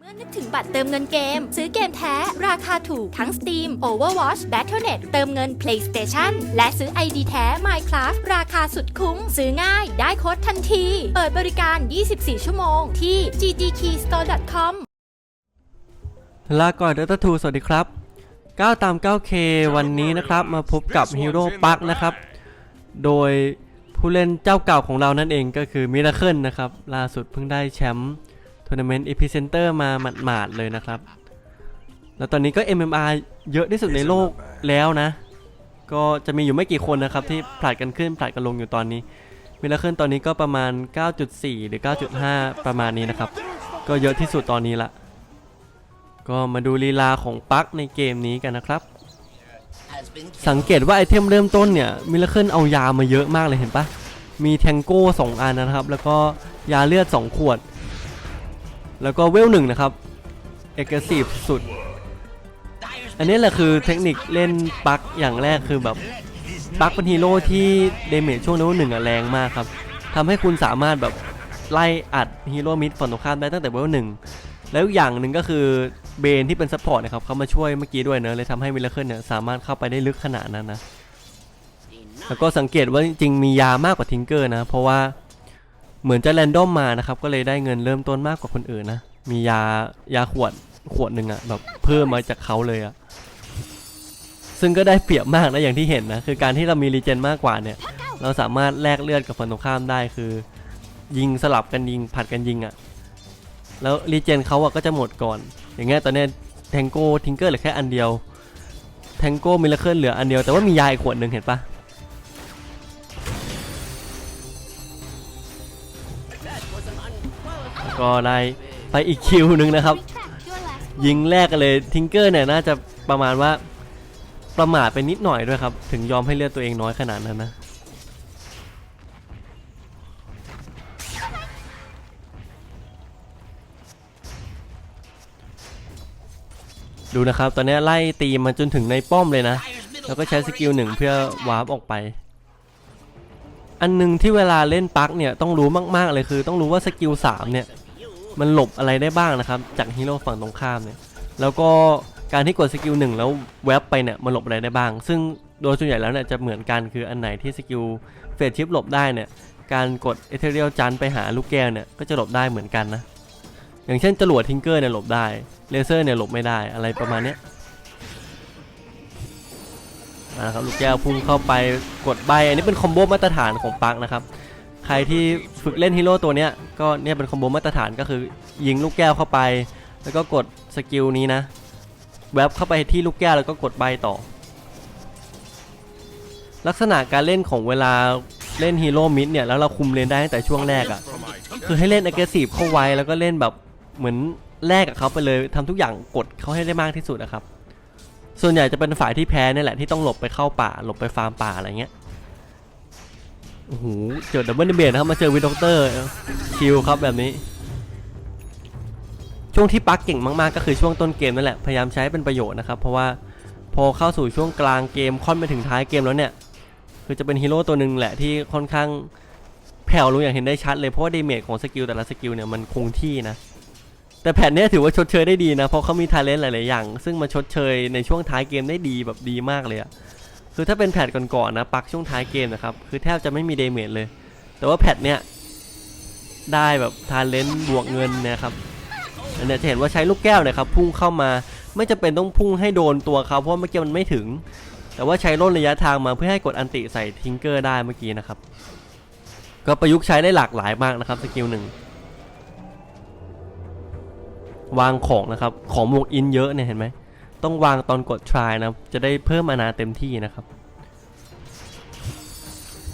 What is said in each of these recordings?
เมื่อนึกถึงบัตรเติมเงินเกม ซื้อเกมแท้ ราคาถูกทั้ง Steam, Overwatch, Battle.net เติมเงิน PlayStation และซื้อ ID แท้ Minecraft ราคาสุดคุ้ม ซื้อง่ายได้โค้ดทันที เปิดบริการ 24 ชั่วโมงที่ gdkeystore.com ลาก่อนเดต้าทูสวัสดีครับ9ตาม 9K วันนี้นะครับ มาพบกับฮีโร่ปักนะครับ โดยผู้เล่นเจ้าเก่าของเรานั่นเองก็คือมิราเคิลนะครับล่าสุดเพิ่งได้แชมป์ ทัวร์นาเมนต์ Epicenter มาหมาดๆเลยนะครับ แล้วตอนนี้ก็ MMR เยอะที่สุดในโลกแล้วนะ ก็จะมีอยู่ไม่กี่คนนะครับ ที่ผลัดกันขึ้นผลัดกันลงอยู่ตอนนี้มิราเคิลตอนนี้ก็ประมาณ 9.4 หรือ 9.5 ประมาณนี้นะครับ ก็เยอะที่สุดตอนนี้ละ ก็มาดูลีลาของปั๊กในเกมนี้กันนะครับ สังเกตว่าไอเทมเริ่มต้นเนี่ยมิลเคิลเอายามาเยอะมากเลยเห็นปะมีแทงโก้สองอันนะครับ แล้วก็ยาเลือด 2 ขวด แล้วก็เวลหนึ่งนะครับเอกซีฟสุด อันนี้แหละคือเทคนิคเล่นปั๊กอย่างแรกคือแบบปั๊กเป็นฮีโร่ที่เดเมจช่วงเลเวลหนึ่งอะแรงมากครับทำให้คุณสามารถแบบไล่อัดฮีโร่มิดฝั่งตรงข้ามได้ตั้งแต่เวลหนึ่งแล้วอย่างหนึ่งก็คือเบนที่เป็นซัพพอร์ตนะครับเขามาช่วยเมื่อกี้ด้วยเนอะเลยทำให้มิลเลอร์เนี่ยสามารถเข้าไปได้ลึกขนาดนั้นนะแล้วก็สังเกตว่าจริงๆมียามากกว่าทิงเกอร์นะ เพราะว่า เหมือนจะแรนดอมมานะครับ ก็เลยได้เงินเริ่มต้นมากกว่าคนอื่นนะ มียายาขวดขวดหนึ่งอะแบบเพิ่มมาจากเขาเลยอะซึ่งก็ได้เปรียบมากนะอย่างที่เห็นนะคือการที่เรามีรีเจนมากกว่าเนี่ยเราสามารถแลกเลือดกับฝั่งตรงข้ามได้คือ ยิงสลับกันยิงผัดกันยิงอะแล้วรีเจนเขาอะก็จะหมดก่อน อย่างเงี้ยตอนนี้แทงโก้ทิงเกอร์เหลือแค่อันเดียวแทงโก้มิลเลอร์เหลืออันเดียวแต่ว่ามียาอีกขวดหนึ่งเห็นปะ ก็ได้ไปอีกคิวหนึ่งนะครับ ยิงแรกกันเลยทิงเกอร์เนี่ยน่าจะประมาณว่าประมาทไปนิดหน่อยด้วยครับ ถึงยอมให้เลือดตัวเองน้อยขนาดนั้นนะดูนะครับ ตอนนี้ไล่ตีมันจนถึงในป้อมเลยนะ แล้วก็ใช้สกิลหนึ่งเพื่อวาร์ปออกไป อันหนึงที่เวลาเล่นปักเนี่ยต้องรู้มากๆเลยคือ ต้องรู้ว่าสกิล3เนี่ย มันหลบอะไรได้บ้างนะครับ จากฮีโร่ฝั่งตรงข้ามเนี่ยแล้วก็การที่กดสกิลหนึ่งแล้วแวบไปเนี่ยมันหลบอะไรได้บ้าง ซึ่งโดยส่วนใหญ่แล้วเนี่ยจะเหมือนกันคืออันไหนที่สกิลเฟสชิปหลบได้เนี่ยการกดเอเทเรียลจันไปหาลูกแก้วเนี่ยก็จะหลบได้เหมือนกันนะอย่างเช่นจรวดทิงเกอร์เนี่ยหลบได้เลเซอร์เนี่ยหลบไม่ได้อะไรประมาณเนี้ยนะครับลูกแก้วพุ่งเข้าไปกดใบอันนี้เป็นคอมโบมาตรฐานของปักนะครับ ใครที่ฝึกเล่นฮีโร่ตัวเนี้ยก็เนี่ยเป็นคอมโบมาตรฐานก็คือยิงลูกแก้วเข้าไป แล้วก็กดสกิลนี้นะแวบเข้าไปที่ลูกแก้วแล้วก็กดใบต่อ ลักษณะการเล่นของเวลาเล่นฮีโร่มิดเนี่ยแล้วเราคุมเลนได้ตั้งแต่ช่วงแรกอะ่ะคือให้เล่น aggressive เข้าไว้แล้วก็เล่นแบบเหมือนแลกกับเขาไปเลยทำทุกอย่างกดเขาให้ได้มากที่สุดนะครับ ส่วนใหญ่จะเป็นฝ่ายที่แพ้นี่แหละที่ต้องหลบไปเข้าป่าหลบไปฟาร์มป่าอะไรเงี้ย โอ้โหเจอดับเบิลเบนนะครับมาเจอวิดด็อกเตอร์คิวครับแบบนี้ ช่วงที่ปักเก่งมากๆ ก็คือช่วงต้นเกมนั่นแหละพยายามใช้เป็นประโยชน์นะครับ เพราะว่าพอเข้าสู่ช่วงกลางเกมค่อนไปถึงท้ายเกมแล้วเนี่ย คือจะเป็นฮีโร่ตัวหนึ่งแหละที่ค่อนข้างแผ่วลงอย่างเห็นได้ชัดเลยเพราะว่าดเมจของสกิลแต่ละสกิลเนี่ยมันคงที่นะ แต่แผนนี้ถือว่าชดเชยได้ดีนะเพราะเขามีทาเลนต์หลาย ๆ อย่าง ซึ่งมาชดเชยในช่วงท้ายเกมได้ดีแบบดีมากเลยอะ คือถ้าเป็นแพทก่อนๆนะปักช่วงท้ายเกมนะครับ คือแทบจะไม่มีเดเมจเลย แต่ว่าแพทเนี้ยได้แบบทานเลนต์บวกเงินนะครับอันเนี้ยจะเห็นว่าใช้ลูกแก้วเนะครับพุ่งเข้ามาไม่จำเป็นต้องพุ่งให้โดนตัวเขาเพราะว่าเมื่อกี้มันไม่ถึง แต่ว่าใช้ล่นระยะทางมาเพื่อให้กดอันติใส่ทิงเกอร์ได้เมื่อกี้นะครับก็ประยุกต์ใช้ได้หลากหลายมากนะครับสกิลหนึ่งวางของนะครับของวงอินเยอะเนี่ยเห็นไหม ต้องวางตอนกด try นะจะได้เพิ่มมานาเต็มที่นะครับ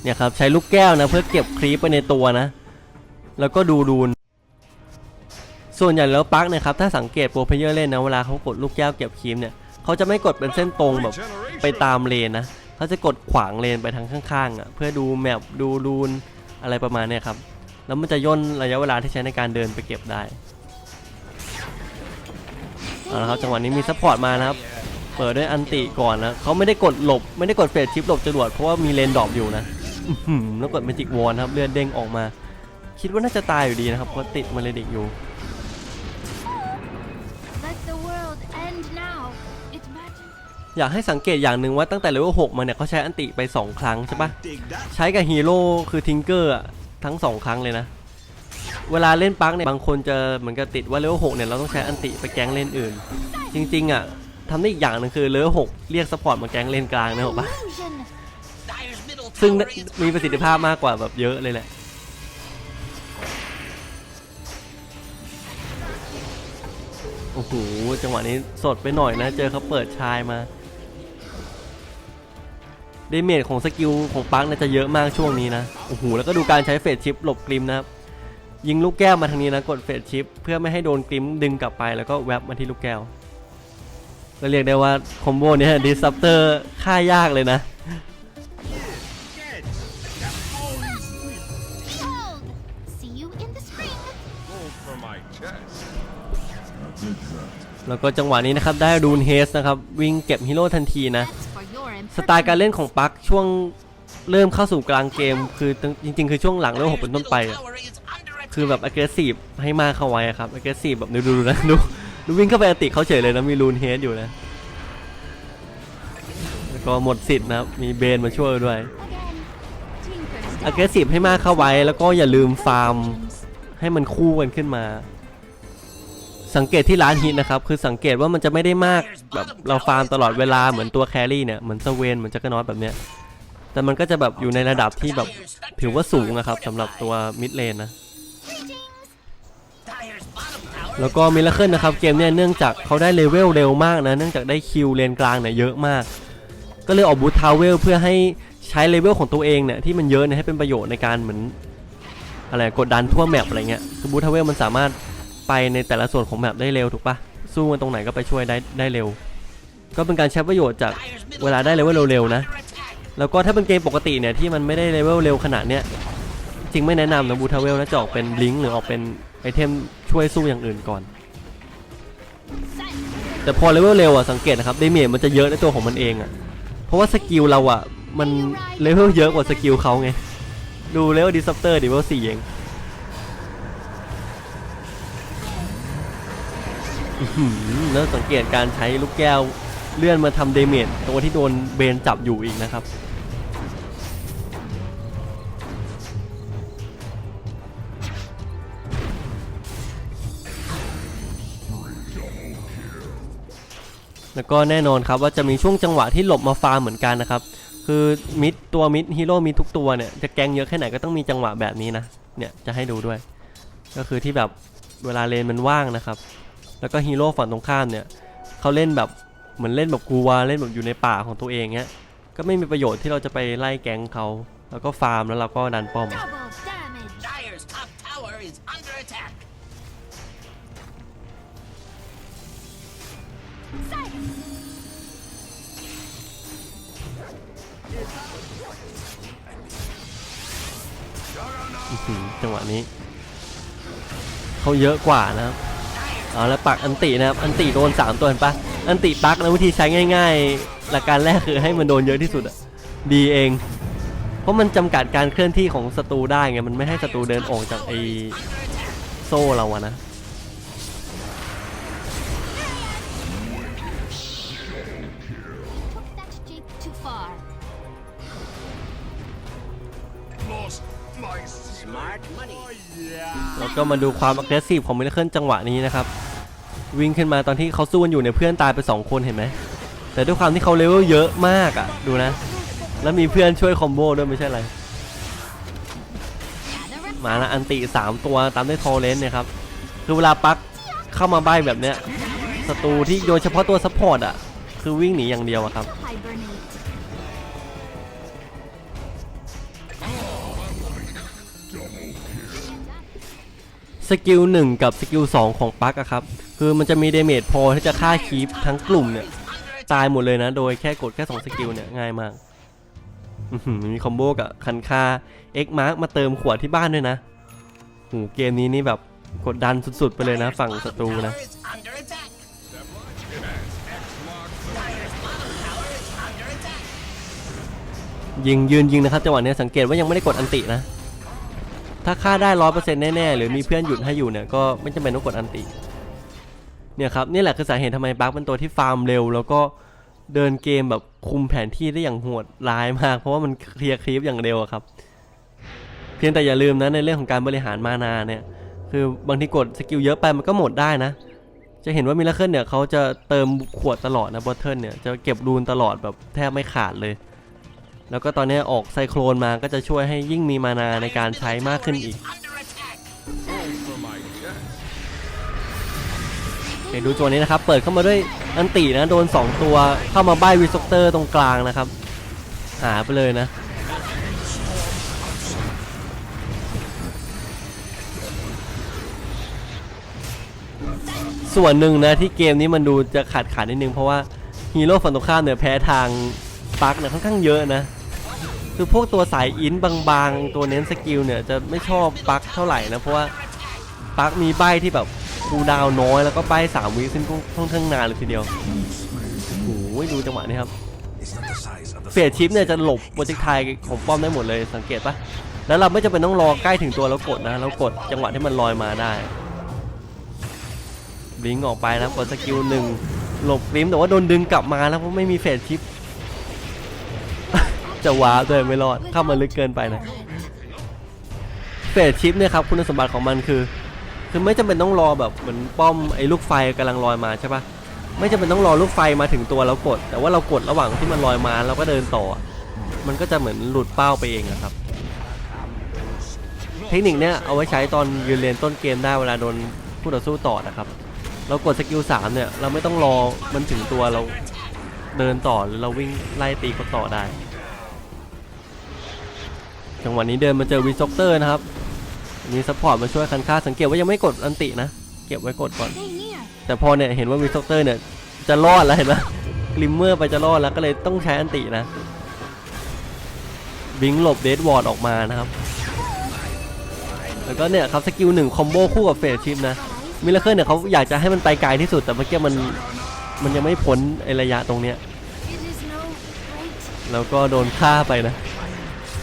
เนี่ยครับใช้ลูกแก้วนะเพื่อเก็บครีปไปในตัวนะ แล้วก็ดูดูน ส่วนใหญ่แล้วปักเนะครับถ้าสังเกตโปรเพเยอร์เล่นนะเวลาเขากดลูกแก้วเก็บครีปเนี่ยเขาจะไม่กดเป็นเส้นตรงแบบไปตามเลนนะเขาจะกดขวางเลนไปทางข้างๆอะเพื่อดูแมปดูรูนอะไรประมาณเนี้ยครับแล้วมันจะย่นระยะเวลาที่ใช้ในการเดินไปเก็บได้ เอาละครับจังหวะนี้มีซัพพอร์ตมานะครับ เปิดด้วยอันติก่อนนะเขาไม่ได้กดหลบ ไม่ได้กดเฟดชิปหลบจรวดเพราะว่ามีเลนดรอปอยู่นะแล้วกดเมจิกวอนครับเลือดเด้งออกมา คิดว่าน่าจะตายอยู่ดีนะครับเพราะติดมาเลดิกอยู่อยากให้สังเกตอย่างหนึ่งว่าตั้งแต่เลเวล6มาเนี่ยเขาใช้อันติไป 2 ครั้งใช่ปะใช้กับฮีโร่คือทิงเกอร์ทั้ง 2 ครั้งเลยนะ เวลาเล่นปักเนี่ยบางคนจะเหมือนกับติดว่าเลเวล6เนี่ยเราต้องใช้อันติไปแก๊งเล่นอื่น จริงๆอะทำได้อีกอย่างหนึงคือเลเวล6เรียกซัพพอร์ตมาแก๊งเล่นกลางนะหรอปะซึ่งมีประสิทธิภาพมากกว่าแบบเยอะเลยแหละโอ้โหจังหวะนี้สดไปหน่อยนะ เจอเขาเปิดชายมาเดเมจของสกิลของปังน่าจะเยอะมากช่วงนี้นะโอ้โหแล้วก็ดูการใช้เฟสชิปหลบกริมนะครับ ยิงลูกแก้วมาทางนี้นะกดเฟสชิปเพื่อไม่ให้โดนกริมดึงกลับไปแล้วก็แวบมาที่ลูกแก้วก็เรียกได้ว่าคอมโบเนี้ยดิสซัปเตอร์ฆ่ายากเลยนะ Dead. That always Behold! See you in the spring. Hold for my chest. แล้วก็จังหวะนี้นะครับได้รูนเฮสนะครับ วิ่งเก็บฮีโร่ทันทีนะ That's for your สไตล์การเล่นของปักช่วงเริ่มเข้าสู่กลางเกม คือจริง ๆ คือช่วงหลังเริ่มหกเป็นต้นไปอะ คือแบบ aggressive ให้มากเข้าไว้ครับ aggressive แบบดูดูดูนะดูดูวิ่งเข้าไปอติเขาเฉยเลยนะมีรูนเฮดอยู่นะแล้วก็หมดสิทธิ์นะครับมีเบนมาช่วยด้วย aggressive ให้มากเข้าไว้แล้วก็อย่าลืมฟาร์มให้มันคู่กันขึ้นมา สังเกตที่ร้านฮิตนะครับ คือสังเกตว่ามันจะไม่ได้มากแบบเราฟาร์มตลอดเวลาเหมือนตัวแครี่เนี่ยเหมือนสเวนเหมือนจักรนอตแบบเนี้ยแต่มันก็จะแบบอยู่ในระดับที่แบบถือว่าสูงนะครับสำหรับตัวมิดเลนนะ แล้วก็มิลเลอร์เคนะครับเกมเนี่ยเนื่องจากเขาได้เลเวลเร็วมากนะเนื่องจากได้คิวเลนกลางเนี่ยเยอะมาก ก็เลยออกบูททาวเวลเพื่อให้ใช้เลเวลของตัวเองเนี่ยที่มันเยอะเนี่ยให้เป็นประโยชน์ในการเหมือนอะไรกดดันทั่วแมปอะไรเงี้ยคือบูททาวเวลมันสามารถไปในแต่ละส่วนของแมปได้เร็วถูกปะสู้กันตรงไหนก็ไปช่วยได้ได้เร็ว ก็เป็นการใช้ประโยชน์จากเวลาได้เลเวลเร็วๆนะ แล้วก็ถ้าเป็นเกมปกติเนี่ยที่มันไม่ได้เลเวลเร็วขนาดเนี้ยจริงไม่แนะนำนะบูทาวเวลนะจะออกเป็นลิงก์หรือออกเป็น ไอเทมช่วยสู้อย่างอื่นก่อน แต่พอเลเวลเร็วอะสังเกตนะครับเดเมจมันจะเยอะในตัวของมันเองอะเพราะว่าสกิลเราอะมันเลเวลเยอะกว่าสกิลเขาไง ดูเลเวลดิสซัปเตอร์ดิเวลสี่เองแล้วสังเกตการใช้ลูกแก้วเลื่อนมาทำเดเมจตัวที่โดนเบนจับอยู่อีกนะครับ แล้วก็แน่นอนครับว่าจะมีช่วงจังหวะที่หลบมาฟาร์มเหมือนกันนะครับ คือมิดตัวมิดฮีโร่มีทุกตัวเนี่ยจะแกงเยอะแค่ไหนก็ต้องมีจังหวะแบบนี้นะเนี่ยจะให้ดูด้วย ก็คือที่แบบเวลาเลนมันว่างนะครับ แล้วก็ฮีโร่ฝั่งตรงข้ามเนี่ยเขาเล่นแบบเหมือนเล่นแบบกลัวเล่นแบบอยู่ในป่าของตัวเองเนี้ยก็ไม่มีประโยชน์ที่เราจะไปไล่แก๊งเขาแล้วก็ฟาร์มแล้วเราก็ดันป้อม จังหวะนี้ เขาเยอะกว่านะครับเอาแล้วปักอันตินะครับ อันติโดนสามตัวเห็นปะอันติปักนะวิธีใช้ง่าย ๆ หลักการแรกคือให้มันโดนเยอะที่สุดอะดีเอง เพราะมันจำกัดการเคลื่อนที่ของศัตรูได้ไง มันไม่ให้ศัตรูเดินออกจากไอโซ่เราอะนะ ก็มาดูความ aggressive ของมิลเคิลจังหวะนี้นะครับ วิ่งขึ้นมาตอนที่เขาสู้กันอยู่เนี่ยเพื่อนตายไป 2 คนเห็นไหม แต่ด้วยความที่เขาเลเวลเยอะมากอะ ดูนะ แล้วมีเพื่อนช่วยคอมโบด้วยไม่ใช่อะไร มาละอันติ 3 ตัวตามด้วยทอร์เรนต์เนี่ยครับ คือเวลาปักเข้ามาใบแบบเนี้ยศัตรูที่โดยเฉพาะตัวซัพพอร์ตอะ คือวิ่งหนีอย่างเดียวอะครับ สกิล1กับสกิล2ของปักอะครับ คือมันจะมีเดเมจพอที่จะฆ่าคีปทั้งกลุ่มเนี่ย ตายหมดเลยนะ โดยแค่กดแค่2สกิลเนี่ย ง่ายมากมีคอมโบกับคันคา X Mark มาเติมขวดที่บ้านด้วยนะโหเกมนี้นี่แบบกดดันสุดๆ ไปเลยนะ ฝั่งศัตรูนะยิงยืนยิงนะครับจังหวะนี้สังเกตว่ายังไม่ได้กดอันตินะ ถ้าฆ่าได้ร้อยเปอร์เซ็นต์แน่ๆหรือมีเพื่อนหยุดให้อยู่เนี่ยก็ไม่จำเป็นต้องกดอันติเนี่ยครับนี่แหละคือสาเหตุทำไมบัคเป็นตัวที่ฟาร์มเร็ว แล้วก็เดินเกมแบบคุมแผนที่ได้อย่างโหดร้ายมาก เพราะว่ามันเคลียร์คลิปอย่างเร็วครับ เพียงแต่อย่าลืมนะในเรื่องของการบริหารมานาเนี่ยคือบางทีกดสกิลเยอะไปมันก็หมดได้นะ จะเห็นว่ามิราเคิลเนี่ยเขาจะเติมขวดตลอดนะบอทเทิลเนี่ยจะเก็บรูนตลอดแบบแทบไม่ขาดเลย แล้วก็ตอนนี้ออกไซโครนมาก็จะช่วยให้ยิ่งมีมานาในการใช้มากขึ้นอีก Under attack. Roll for my chest. โอเคดูตัวนี้นะครับ เปิดเข้ามาด้วยอันตินะ โดน 2 ตัวเข้ามาใบวิสเตอร์ตรงกลางนะครับ หาไปเลยนะ ส่วนหนึ่งนะที่เกมนี้มันดูจะขาดขาดนิดนึง เพราะว่าฮีโร่ฝั่งตรงข้ามเนี่ยแพ้ทางปักเนี่ยค่อนข้างเยอะนะ คือพวกตัวสายอินบางๆ ตัวเน้นสกิลเนี่ยจะไม่ชอบปักเท่าไหร่นะ เพราะว่าปักมีใบที่แบบคูดาวน้อยแล้วก็ใบสามวิซึ่งค่อนข้างนานเลยทีเดียวโอ้โหดูจังหวะนี้ครับเฟดชิปเนี่ยจะหลบโปรเจกต์ไทยของป้อมได้หมดเลยสังเกตปะแล้วเราไม่จำเป็นต้องรอใกล้ถึงตัวแล้วกดนะเรากดจังหวะที่มันลอยมาได้บลิงออกไปแล้วกดสกิลหนึ่งหลบลิมแต่ว่าโดนดึงกลับมาแล้วเพราะไม่มีเฟดชิป จะว้าด้วยไม่รอดเข้ามาลึกเกินไปนะเฟดชิปเนี่ยครับคุณสมบัติของมันคือ คือไม่จำเป็นต้องรอแบบเหมือนป้อมไอ้ลูกไฟกำลังลอยมาใช่ปะไม่จำเป็นต้องรอลูกไฟมาถึงตัวแล้วกด แต่ว่าเรากดระหว่างที่มันลอยมาเราก็เดินต่อ มันก็จะเหมือนหลุดเป้าไปเองอะครับ เทคนิคเนี้ยเอาไว้ใช้ตอนยืนเลนต้นเกมได้เวลาโดนคู่ต่อสู้ต่อนะครับ เรากดสกิล3เนี่ยเราไม่ต้องรอมันถึงตัวเราเดินต่อหรือเราวิ่งไล่ตีเขาต่อได้ จังหวะนี้เดินมาเจอวีซ็อกเตอร์นะครับมีซัพพอร์ตมาช่วยคันค่าสังเกตว่ายังไม่กดอันตินะ เก็บไว้กดก่อน Stay near. แต่พอเนี่ยเห็นว่าวีซ็อกเตอร์เนี่ยจะรอดแล้วเห็นไหมกลิมเมอร์ไปจะรอดแล้วก็เลยต้องใช้อันตินะบิงหลบเดดวอร์ดออกมานะครับ แล้วก็เนี่ยครับสกิลหนึ่งคอมโบคู่กับเฟสชิปนะมิลเลอร์เนี่ยเขาอยากจะให้มันไปไกลที่สุดแต่เมื่อกี้มันมันยังไม่พ้นไอระยะตรงเนี้ย It is no right. แล้วก็โดนฆ่าไปนะ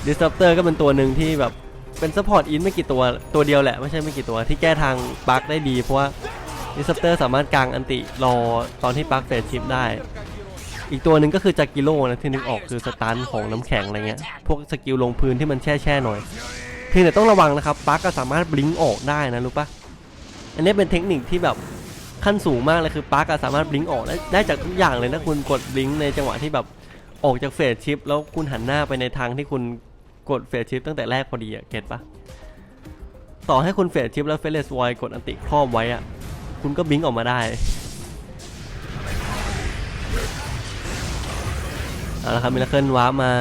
Disruptor ก็เป็นตัวหนึ่งที่แบบเป็นซัพพอร์ตอินไม่กี่ตัวตัวเดียวแหละ ไม่ใช่ไม่กี่ตัวที่แก้ทางบั๊กได้ดี เพราะว่า Disruptor สามารถกางอันติรอตอนที่บั๊กเฟสชิปได้ อีกตัวหนึ่งก็คือจากกิโลนะที่นึกออกคือสตันของน้ำแข็งอะไรเงี้ยพวกสกิลลงพื้นที่มันแช่แช่หน่อยเพียงแต่ต้องระวังนะครับบั๊กก็สามารถบลิงออกได้นะรู้ปะอันนี้เป็นเทคนิคที่แบบขั้นสูงมากเลยคือบั๊กก็สามารถบลิงออกได้ได้จากทุกอย่างเลยนะคุณกดบลิงในจังหวะที่แบบออกจากเฟสชิปแล้วคุณหันหน้าไปในทางที่คุณ กดเฟสชิปตั้งแต่แรกพอดีอะเก็ตปะต่อให้คุณเฟสชิปแล้วเฟสวอยกดอันติครอบไว้อะคุณก็บิงออกมาได้เอาละครับมิลเคิลวาร์ปมา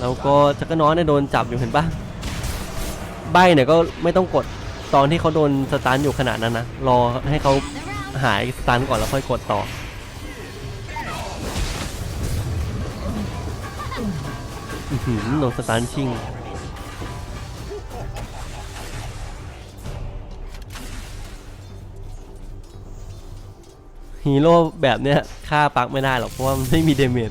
แล้วก็จักรน้อยเนี่ยโดนจับอยู่เห็นปะใบเนี่ยก็ไม่ต้องกดตอนที่เขาโดนสตันอยู่ขนาดนั้นนะรอให้เขาหายสตันก่อนแล้วค่อยกดต่อ โดนสตันชิงฮีโร่แบบเนี้ยฆ่าปักไม่ได้หรอกเพราะว่ามันไม่มีเดเมจ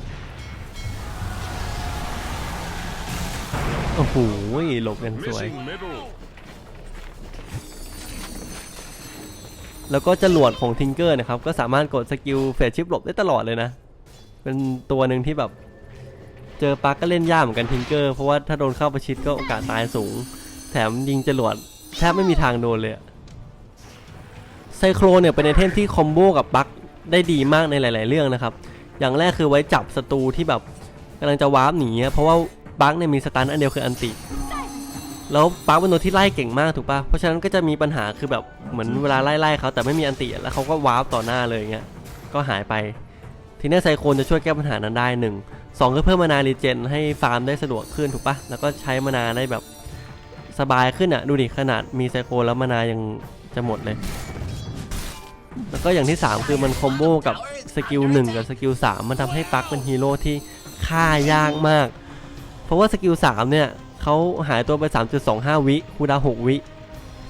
โอ้โหหลบกันสวย แล้วก็จรวดของทิงเกอร์นะครับ ก็สามารถกดสกิลเฟสชิปหลบได้ตลอดเลยนะ เป็นตัวหนึ่งที่แบบ เจอปักก็เล่นยากเหมือนกันทิงเกอร์เพราะว่าถ้าโดนเข้าประชิดก็โอกาสตายสูง แถมยิงจรวดแทบไม่มีทางโดนเลยอะไซโครเนี่ยเป็นไอเทมที่คอมโบกับปักได้ดีมากในหลาย ๆ เรื่องนะครับ อย่างแรกคือไว้จับศัตรูที่แบบกำลังจะวาร์ปหนีอะเพราะว่าปักเนี่ยมีสตันอันเดียวคืออันติแล้วปาร์คเป็นตัวที่ไล่เก่งมากถูกปะเพราะฉะนั้นก็จะมีปัญหาคือแบบเหมือนเวลาไล่ไล่เขาแต่ไม่มีอันติแล้วเขาก็วาร์ปต่อหน้าเลยเงี้ยก็หายไปทีนี้ไซโคนจะช่วยแก้ปัญหานั้นได้หนึ่ง สองก็เพิ่มมานารีเจนให้ฟาร์มได้สะดวกขึ้นถูกปะแล้วก็ใช้มานาได้แบบสบายขึ้นอะดูดิขนาดมีไซโคแล้วมานายังจะหมดเลย แล้วก็อย่างที่ 3 คือมันคอมโบกับสกิล1กับสกิล3มันทำให้ปักเป็นฮีโร่ที่ฆ่ายากมาก เพราะว่าสกิล3เนี่ยเขาหายตัวไป 3.25 วิคูดา6วิ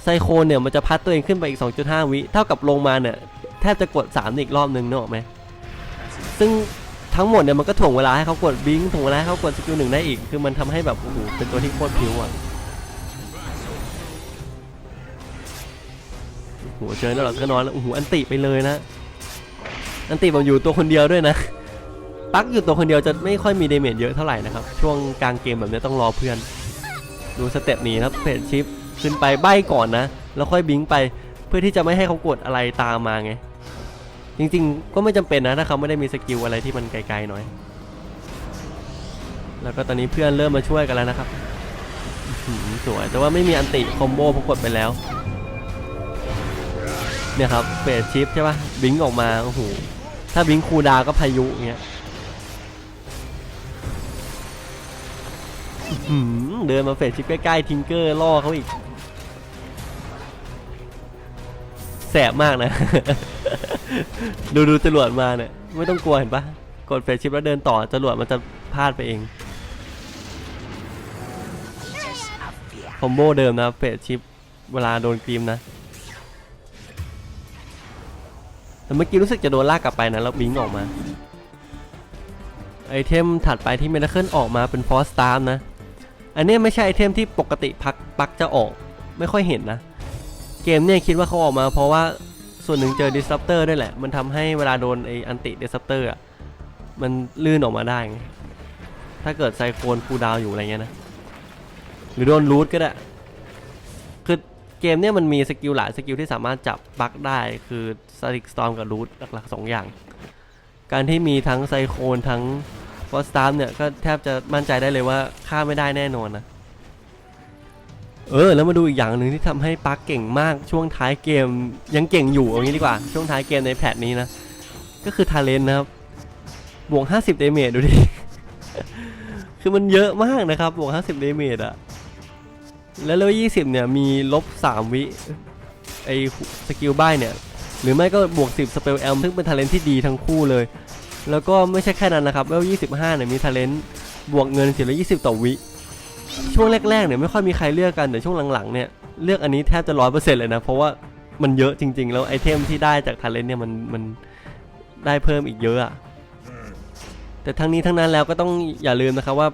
ไซโคเนี่ยมันจะพัดตัวเองขึ้นไปอีก 2.5 วิเท่ากับลงมาเนี่ยแทบจะกด3อีกรอบนึงเนอะไหมซึ่ง ทั้งหมดเนี่ยมันก็ถ่วงเวลาให้เขากดบิงถ่วงเวลาให้เขากดสกิลหนึ่งได้อีก คือมันทำให้แบบโอ้โหเป็นตัวที่โคตรพิ้วอะโอ้โหเจอแล้วเหรอก็นอนแล้วโอ้โหอันติไปเลยนะ อันติผมอยู่ตัวคนเดียวด้วยนะปักอยู่ตัวคนเดียวจะไม่ค่อยมีเดเมจเยอะเท่าไหร่นะครับ ช่วงกลางเกมแบบนี้ต้องรอเพื่อน ดูสเต็ปนี้นะเพจชิปขึ้นไปใบก่อนนะ แล้วค่อยบิงไปเพื่อที่จะไม่ให้เขากดอะไรตามมาไง จริงๆ ก็ไม่จำเป็นนะถ้าเขาไม่ได้มีสกิลอะไรที่มันไกลๆหน่อย แล้วก็ตอนนี้เพื่อนเริ่มมาช่วยกันแล้วนะครับสวย แต่ว่าไม่มีอันติคอมโบพกดไปแล้ว เนี่ยครับเฟสชิปใช่ปะบิงออกมาโอ้โหถ้าบิงคูดาก็พายุเงี้ยเดินมาเฟสชิปใกล้ๆทิงเกอร์ล่อเขาอีก แสบมากนะ ดูดูจรวดมาเนี่ยไม่ต้องกลัวเห็นปะกดเฟสชิปแล้วเดินต่อจรวดมันจะพลาดไปเอง คอมโบเดิมนะเฟสชิปเวลาโดนกรีมนะแต่เมื่อกี้รู้สึกจะโดนลากกลับไปนะแล้วบิงออกมา ไอเทมถัดไปที่เมทัลเคิลออกมาเป็นฟอสตาร์นะ อันนี้ไม่ใช่ไอเทมที่ปกติพักปักจะออกไม่ค่อยเห็นนะ เกมเนี่ยคิดว่าเขาออกมาเพราะว่า ส่วนหนึ่งเจอดิส r ั p เตอร์ด้วยแหละ มันทำให้เวลาโดนไออันติดิส r ั p เตอร์อะ มันลื่นออกมาได้ไงถ้าเกิดไซโคนคูดาวอยู่อะไรเงี้ยนะ หรือโดนรูทก็ได้ คือเกมเนี่ยมันมีสกิลหลายสกิลที่สามารถจับบั๊กได้คือสติกสตอมกับรูทหลักๆสองอย่าง การที่มีทั้งไซโคนทั้งฟอสตาร์เนี่ยก็แทบจะมั่นใจได้เลยว่าฆ่าไม่ได้แน่นอนนะ เออแล้วมาดูอีกอย่างหนึ่งที่ทำให้ปักเก่งมากช่วงท้ายเกมยังเก่งอยู่เอางี้ดีกว่าช่วงท้ายเกมในแพทนี้นะ ก็คือทาเลนนะครับบวก 50 เดเมจดูดิ คือมันเยอะมากนะครับบวก 50 เดเมจอะแล้วเลเวล20 เนี่ยมีลบ 3 วิไอสกิลบ้ายเนี่ย หรือไม่ก็บวก 10 สเปลแอลซึ่งเป็นทาเลนที่ดีทั้งคู่เลย แล้วก็ไม่ใช่แค่นั้นนะครับเลเวล25 เนี่ยมีทาเลนบวกเงิน420 ต่อวิ ช่วงแรกๆเนี่ยไม่ค่อยมีใครเลือกกันแต่ช่วงหลังๆเนี่ยเลือกอันนี้แทบจะร้อยเปอร์เซ็นต์เลยนะ เพราะว่ามันเยอะจริง ๆ แล้วไอเทมที่ได้จากทาเลนเนี่ยมันมันได้เพิ่มอีกเยอะอะแต่ทั้งนี้ทั้งนั้นแล้วก็ต้องอย่าลืมนะครับว่า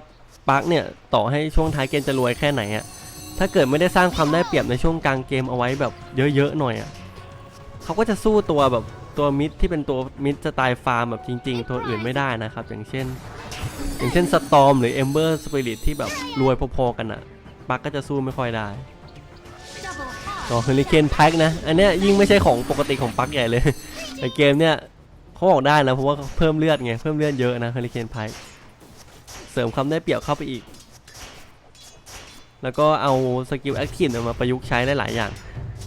ปาร์คเนี่ยต่อให้ช่วงท้ายเกมจะรวยแค่ไหนอะถ้าเกิดไม่ได้สร้างความได้เปรียบในช่วงกลางเกมเอาไว้แบบเยอะๆหน่อยอะเขาก็จะสู้ตัวแบบตัวมิดที่เป็นตัวมิดสไตล์ฟาร์มแบบจริง ๆ ตัวอื่นไม่ได้นะครับ อย่างเช่น อย่างเช่นสตอมหรือเอมเบอร์สปิริตที่แบบรวยพอๆกันอะปาร์คก็จะสู้ไม่ค่อยได้ต่อเฮลิเคนแพ็กนะ อันเนี้ยยิ่งไม่ใช่ของปกติของปั๊กใหญ่เลยแต่เกมเนี้ยเขาบอกได้นะเพราะว่าเพิ่มเลือดไงเพิ่มเลือดเยอะนะเฮลิเคนแพ็กเสริมความได้เปรียบเข้าไปอีก แล้วก็เอาสกิลแอคทีฟมาประยุกต์ใช้ได้หลายอย่าง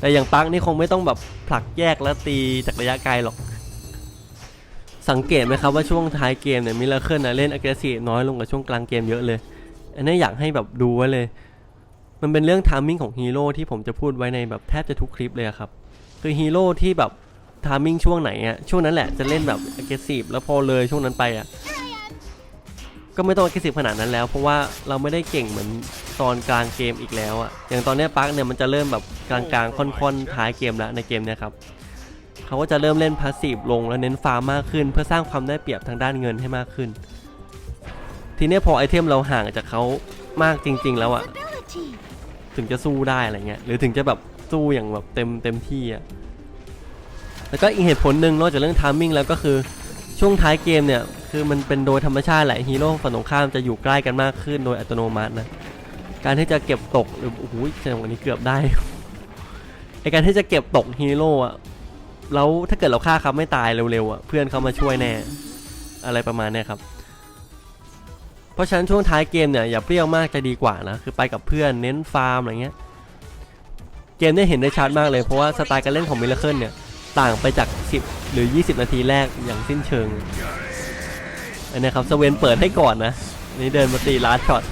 แต่อย่างปั๊กนี่คงไม่ต้องแบบผลักแยกแล้วตีจากระยะไกลหรอก สังเกตไหมครับว่าช่วงท้ายเกมเนี่ยมิเลอร์เคิลนะเล่น a g g r e s s i v e น้อยลงกว่าช่วงกลางเกมเยอะเลย อันนี้อยากให้แบบดูไว้เลย มันเป็นเรื่องทามมิ่งของฮีโร่ที่ผมจะพูดไว้ในแบบแทบจะทุกคลิปเลยครับ คือฮีโร่ที่แบบทามมิ่งช่วงไหนอะช่วงนั้นแหละจะเล่นแบบ aggressive แล้วพอเลยช่วงนั้นไปอะก็ไม่ต้อง aggressive ขนาดนั้นแล้ว เพราะว่าเราไม่ได้เก่งเหมือนตอนกลางเกมอีกแล้วอะอย่างตอนเนี้ยปาร์คเนี่ยมันจะเริ่มแบบกลางๆค่อนๆท้ายเกมแล้วในเกมเนี่ยครับ เขาก็จะเริ่มเล่นพาสซีฟลงแล้วเน้นฟาร์มมากขึ้น เพื่อสร้างความได้เปรียบทางด้านเงินให้มากขึ้น ทีนี้พอไอเทมเราห่างจากเขามากจริง ๆ แล้วอะถึงจะสู้ได้อะไรเงี้ยหรือถึงจะแบบสู้อย่างแบบเต็มเต็มที่อะแล้วก็อีกเหตุผลหนึ่งนอกจากเรื่องทามมิ่งแล้วก็คือช่วงท้ายเกมเนี่ยคือมันเป็นโดยธรรมชาติแหละฮีโร่ฝั่งตรงข้ามจะอยู่ใกล้กันมากขึ้นโดยอัตโนมัตินะการที่จะเก็บตกหรือโอ้โหจังหวะนี้เกือบได้ไอการที่จะเก็บตกฮีโร่อะ แล้วถ้าเกิดเราฆ่าเขาไม่ตายเร็วๆอะเพื่อนเขามาช่วยแน่ อะไรประมาณนี้ครับ เพราะฉะนั้นช่วงท้ายเกมเนี่ยอย่าเปรี้ยวมากจะดีกว่านะ คือไปกับเพื่อนเน้นฟาร์มอะไรเงี้ย เกมเนี่ยเห็นได้ชัดมากเลยเพราะว่าสไตล์การเล่นของมิลเลอร์เคิลเนี่ยต่างไปจาก 10 หรือ 20 นาทีแรกอย่างสิ้นเชิงอันนี้ครับสเวนเปิดให้ก่อนนะนี่เดินมาตีลาสช็อต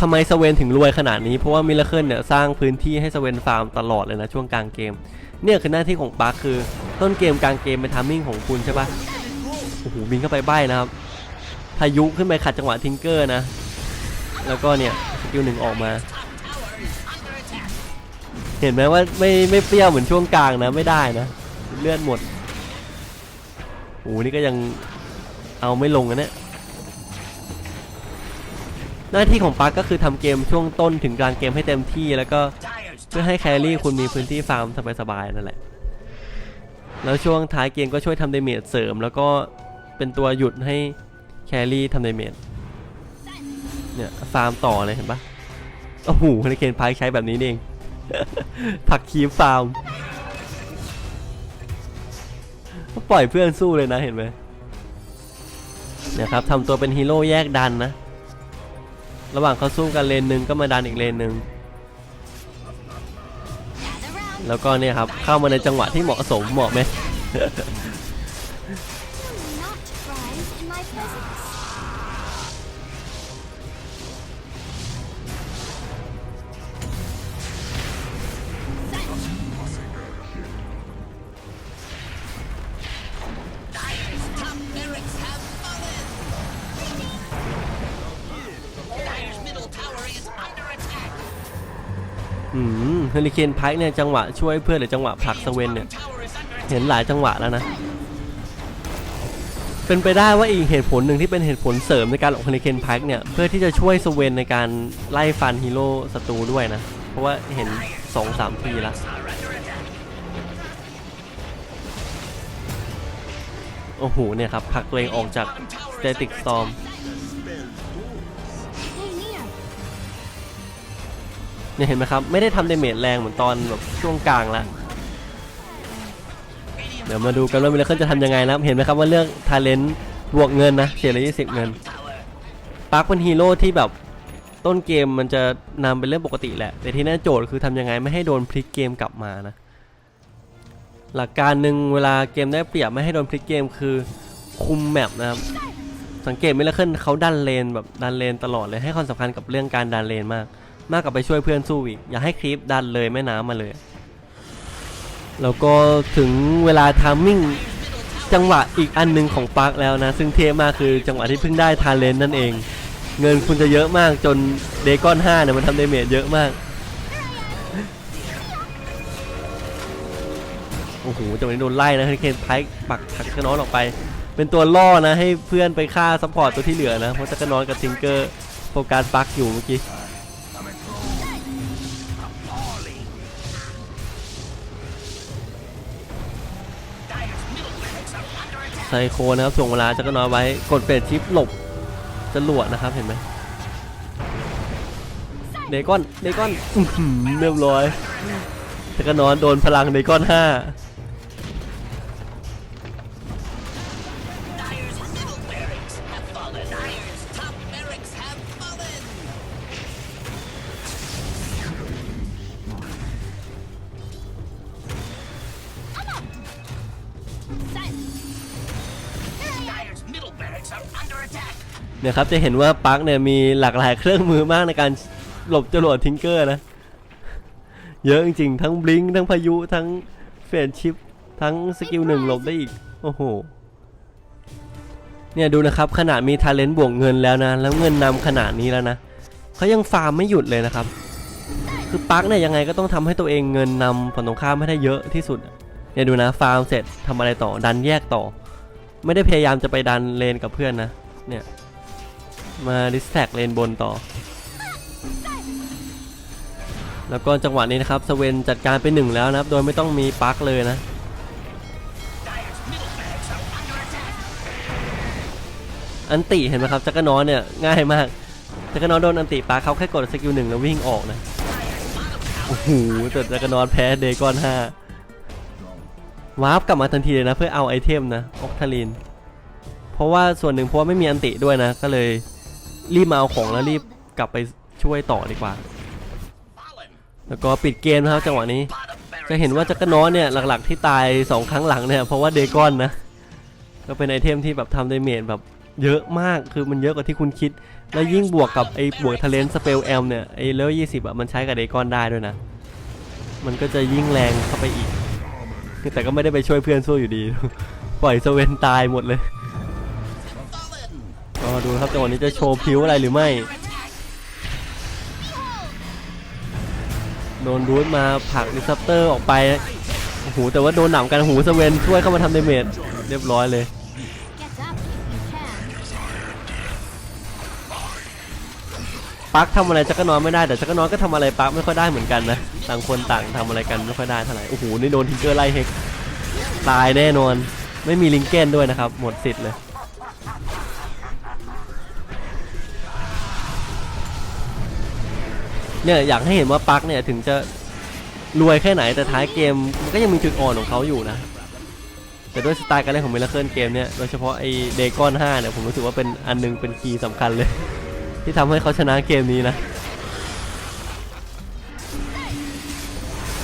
ทำไมสเวนถึงรวยขนาดนี้เพราะว่ามิลเลอร์เคิลเนี่ยสร้างพื้นที่ให้สเวนฟาร์มตลอดเลยนะช่วงกลางเกม เนี่ยคือหน้าที่ของปาร์คคือต้นเกมกลางเกมเป็นทามมิ่งของคุณใช่ปะโอ้โหบินเข้าไปใบ้นะครับพายุขึ้นไปขัดจังหวะทิงเกอร์นะ แล้วก็เนี่ยสกิลหนึ่งออกมา เห็นไหมว่าไม่ไม่เปรี้ยวเหมือนช่วงกลางนะไม่ได้นะ เลื่อดหมดโอ้โหนี่ก็ยังเอาไม่ลงนะเนี่ย หน้าที่ของปาร์คก็คือทำเกมช่วงต้นถึงกลางเกมให้เต็มที่แล้วก็ Dyer's เพื่อให้แครี่คุณมีพื้นที่ฟาร์มสบายๆนั่นแหละ แล้วช่วงท้ายเกมก็ช่วยทำเดเมจเสริม แล้วก็เป็นตัวหยุดให้แครี่ทำเดเมจเนี่ยฟาร์มต่อเลยเห็นปะโอ้โหในเคนพายใช้แบบนี้นี่เองผักคีฟฟาร์มก็ปล่อยเพื่อนสู้เลยนะเห็นไหมเนี่ยครับทำตัวเป็นฮีโร่แยกดันนะ ระหว่างเขาสู้กันเลนหนึ่งก็มาดันอีกเลนหนึ่งแล้วก็เนี่ยครับเข้ามาในจังหวะที่เหมาะสมเหมาะไหม อืมเฮลิเคนไพค์เนี่ยจังหวะช่วยเพื่อนหรือจังหวะผลักสเวนเนี่ยเห็นหลายจังหวะแล้วนะเป็นไปได้ว่าอีกเหตุผลหนึ่งที่เป็นเหตุผลเสริมในการออกเฮลิเคนไพค์เนี่ยเพื่อที่จะช่วยสเวนในการไล่ฟันฮีโร่ศัตรูด้วยนะ เพราะว่าเห็น2-3ทีล้วโอ้โหเนี่ยครับผลักตัวเองออกจากสเตติกสตอม เนี่ยเห็นไหมครับ ไม่ได้ทำเดเมจแรงเหมือนตอนแบบช่วงกลางแล้วเดี๋ยวมาดูกันว่ามิลเลอร์จะทำยังไงนะครับ เห็นไหมครับว่าเรื่องทาเลนต์บวกเงินนะเฉลี่ยละยี่สิบเงินปาร์คเป็นฮีโร่ที่แบบต้นเกมมันจะนำเป็นเรื่องปกติแหละ แต่ที่น่าโจทย์คือทำยังไงไม่ให้โดนพลิกเกมกลับมานะ หลักการหนึ่งเวลาเกมได้เปรียบไม่ให้โดนพลิกเกมคือคุมแมปนะครับ สังเกตมิลเลอร์เขาดันเลนแบบดันเลนตลอดเลยให้ความสำคัญกับเรื่องการดันเลนมาก มากกว่าไปช่วยเพื่อนสู้อีก อย่าให้คลิปดันเลยแม่น้ำมาเลย แล้วก็ถึงเวลาทามมิ่งจังหวะอีกอันหนึงของปาร์คแล้วนะ ซึ่งเทมากคือจังหวะที่เพิ่งได้ทาเลนนั่นเอง เงินคุณจะเยอะมากจนเดกอน5เนี่ยมันทำเดเมจเยอะมากโอ้โหจังหวะนี้โดนไล่นะเฮเคนไพค์ปักทักกระนอนออกไป เป็นตัวล่อนะให้เพื่อนไปฆ่าซัพพอร์ตตัวที่เหลือนะ เพราะจักระนอนกับทิงเกอร์โฟกัสปักอยู่เมื่อกี้ ไซโคนะครับส่งเวลาจักรนอนไว้ กดเปรตชิปหลบจรวดนะครับเห็นไหมเดกอนเดกอนอื้อหือเรียบร้อยจักรนอนโดนพลังเดกอนห้า เนี่ยครับจะเห็นว่าปาร์คเนี่ยมีหลากหลายเครื่องมือมากในการหลบจรวดทิงเกอร์นะ เยอะจริงๆ ทั้งบลิงทั้งพายุทั้งเฟรนชิปทั้งสกิลหนึ่งหลบได้อีก โอ้โห เนี่ยดูนะครับขนาดมีทาเลนต์บวกเงินแล้วนะ แล้วเงินนำขนาดนี้แล้วนะเขายังฟาร์มไม่หยุดเลยนะครับ คือปาร์คเนี่ยยังไงก็ต้องทำให้ตัวเองเงินนำฝั่งตรงข้ามให้ได้เยอะที่สุด เนี่ยดูนะฟาร์มเสร็จทำอะไรต่อดันแยกต่อ ไม่ได้พยายามจะไปดันเลนกับเพื่อนนะ เนี่ย มาดิสแท็กเลนบนต่อ แล้วก็จังหวะนี้นะครับสเวนจัดการไปหนึ่งแล้วนะครับ โดยไม่ต้องมีปาร์คเลยนะ อันติเห็นไหมครับจักรนอนเนี่ยง่ายมากจักรนอนโดนอันติปาร์คเขาแค่กดสกิลหนึ่งแล้ววิ่งออกนะโอ้โหแต่จักรนอนแพ้เดกอนห้าวาร์ปกลับมาทันทีเลยนะ เพื่อเอาไอเทมนะออกทาลิน เพราะว่าส่วนหนึ่งเพราะว่าไม่มีอันติด้วยนะ ก็เลย รีบมาเอาของแล้วรีบกลับไปช่วยต่อดีกว่า แล้วก็ปิดเกมนะครับจังหวะนี้ จะเห็นว่าจักรน้อนเนี่ยหลักๆที่ตายสองครั้งหลังเนี่ยเพราะว่าเดกอนนะ ก็เป็นไอเทมที่แบบทำดาเมจแบบเยอะมากคือมันเยอะกว่าที่คุณคิด แล้วยิ่งบวกกับไอ้บวกทะเลนสเปลแอมเนี่ยไอ้เลเวลยี่สิบอะมันใช้กับเดกอนได้ด้วยนะ มันก็จะยิ่งแรงเข้าไปอีก แต่ก็ไม่ได้ไปช่วยเพื่อนสู้อยู่ดี ปล่อยสเวนตายหมดเลย ดูครับจังหวะนี้จะโชว์พิ้วอะไรหรือไม่ โดนรูทมาผักดิสซัปเตอร์ออกไปโอ้โหแต่ว่าโดนหนำกันหูสเวนช่วยเข้ามาทำเดเมจเรียบร้อยเลยปักทำอะไรจักรนอนไม่ได้แต่จักรนอนก็ทำอะไรปักไม่ค่อยได้เหมือนกันนะต่างคนต่างทำอะไรกันไม่ค่อยได้เท่าไหร่โอ้โหนี่โดนทิงเกอร์ไล่เฮกตายแน่นอน ไม่มีลิงเกนด้วยนะครับ หมดสิทธิ์เลย เนี่ยอยากให้เห็นว่าปักเนี่ยถึงจะรวยแค่ไหนแต่ท้ายเกมมันก็ยังมีจุดอ่อนของเขาอยู่นะ แต่ด้วยสไตล์การเล่นของมิลเลอร์เกมเนี่ยโดยเฉพาะไอเดกอน5เนี่ยผมรู้สึกว่าเป็นอันหนึงเป็นคีย์สำคัญเลย ที่ทำให้เขาชนะเกมนี้นะ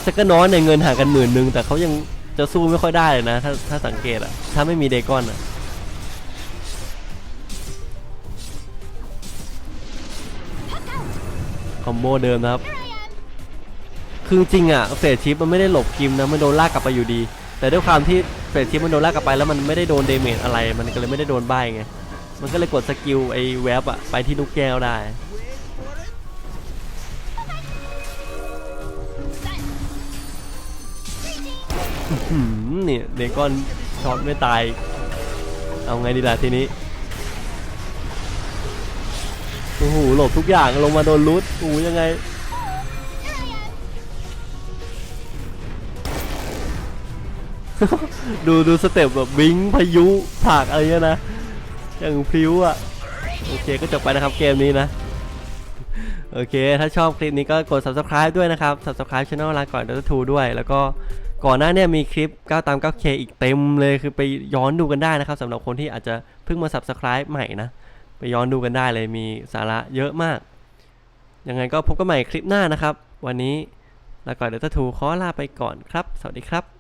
จักรน้อยเนี่ยเงินห่างกันหมื่นหนึ่งแต่เขายังจะสู้ไม่ค่อยได้เลยนะ ถ้าถ้าสังเกตอะถ้าไม่มีเดกอนอะ คอมโบเดิมนะครับ คือจริงอะเฟสชิปมันไม่ได้หลบกิมนะมันโดนลากกลับไปอยู่ดี แต่ด้วยความที่เฟสชิปมันโดนลากกลับไปแล้วมันไม่ได้โดนเดเมจอะไร มันก็เลยไม่ได้โดนใบไง มันก็เลยกดสกิลไอ้แวบอะไปที่ลูกแก้วได้เนี่ยเดก้อนช็อตไม่ตาย เอาไงดีล่ะทีนี้ อ้โหหลบทุกอย่างลงมาโดนรูทโอ้โหยังไงดูดูสเต็ปแบบวิ้งพายุผากอะไรเงี้ยนะอย่างพริ้วอะโอเคก็จบไปนะครับเกมนี้นะ โอเค ถ้าชอบคลิปนี้ก็กด subscribe ด้วยนะครับ subscribe channel ลาก่อน Dota 2ด้วย แล้วก็ก่อนหน้าเนี่ยมีคลิป9ตาม 9K อีกเต็มเลยคือไปย้อนดูกันได้นะครับสำหรับคนที่อาจจะเพิ่งมา subscribe ใหม่นะ ไปย้อนดูกันได้เลยมีสาระเยอะมาก ยังไงก็พบกันใหม่คลิปหน้านะครับ วันนี้ลาก่อน Dota 2ขอลาไปก่อนครับ สวัสดีครับ